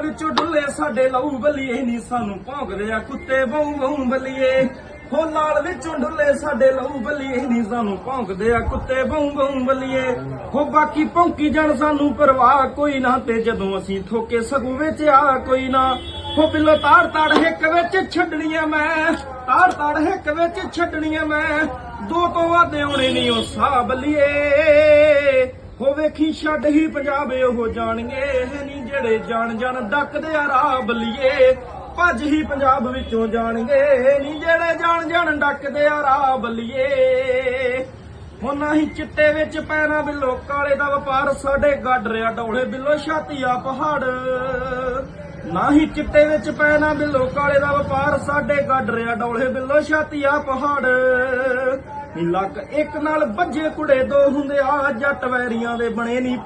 ਵਿੱਚੋਂ ਡੁੱਲੇ ਸਾਡੇ ਲਹੂ ਬਲੀਏ ਨਹੀਂ ਸਾਨੂੰ ਭੌਂਕਦੇ ਆ ਕੁੱਤੇ ਬਹੂ ਬਹੂ ਬਲੀਏ। ਹੋ ਲਾਲ ਵਿੱਚੋਂ ਡੁੱਲੇ ਸਾਡੇ ਲਹੂ ਬਲੀਏ ਨਹੀਂ ਸਾਨੂੰ ਭੌਂਕਦੇ ਆ ਕੁੱਤੇ ਬਹੂ ਬਹੂ ਬਲੀਏ। ਹੋ ਬਾਕੀ ਭੌਂਕੀ ਜਾਣ ਸਾਨੂੰ ਪਰਵਾਹ ਕੋਈ ਨਾ ਤੇ ਜਦੋਂ ਅਸੀਂ ਥੋਕੇ ਸਗੂ ਵਿੱਚ ਆ ਕੋਈ ਨਾ। ਹੋ ਬਿੱਲੋ ਤਾੜ ਤਾੜ ਹਿੱਕ ਵਿੱਚ ਛੱਡਣੀਆਂ ਮੈਂ, ਤਾੜ ਤਾੜ ਹਿੱਕ ਵਿੱਚ ਛੱਡਣੀਆਂ ਮੈਂ। ਦੋ ਤੋਂ ਵੱਧ ਆਉਣੇ ਨਹੀਂ ਉਹ ਸਾਹ ਬਲੀਏ। ਹੋ ਵੇਖੀ ਛੱਡ ਹੀ ਪੰਜਾਬ ਉਹ ਜਾਣਗੇ ਨਹੀਂ ਜਿਹੜੇ ਜਾਣ ਜਾਣ ਡੱਕਦੇ ਆ ਰਾਹ ਬਲੀਏ। ਭੱਜ ਹੀ ਪੰਜਾਬ ਵਿੱਚੋਂ ਜਾਣਗੇ ਨਹੀਂ ਜਿਹੜੇ ਜਾਣ ਜਾਣ ਡੱਕਦੇ ਆ ਰਾਹ ਬਲੀਏ। ਹੋ ਨਹੀਂ ਚਿੱਟੇ ਵਿੱਚ ਪੈਣਾ ਬਿੱਲੋ, ਕਾਲੇ ਦਾ ਵਪਾਰ ਸਾਡੇ ਗੱਡ ਰਿਆ ਡੋਲੇ। ਬਿੱਲੋ, ਛਾਤੀਆ ਪਹਾੜ। ਨਾ ਹੀ ਚਿੱਟੇ ਵਿੱਚ ਪੈਣਾ ਬਿੱਲੋ, ਕਾਲੇ ਦਾ ਵਪਾਰ ਸਾਡੇ ਗੱਡ ਰਿਆ ਡੋਲੇ। ਬਿੱਲੋ, ਛਾਤੀਆ ਪਹਾੜ। ਲੱਕ ਇੱਕ ਨਾਲ ਵੱਜੇ ਕੁੜੇ ਦੋ ਹੁੰਦੇ ਆ ਜੱਟ ਵੈਰੀਆਂ ਦੇ ਬਣੇ ਨਹੀਂ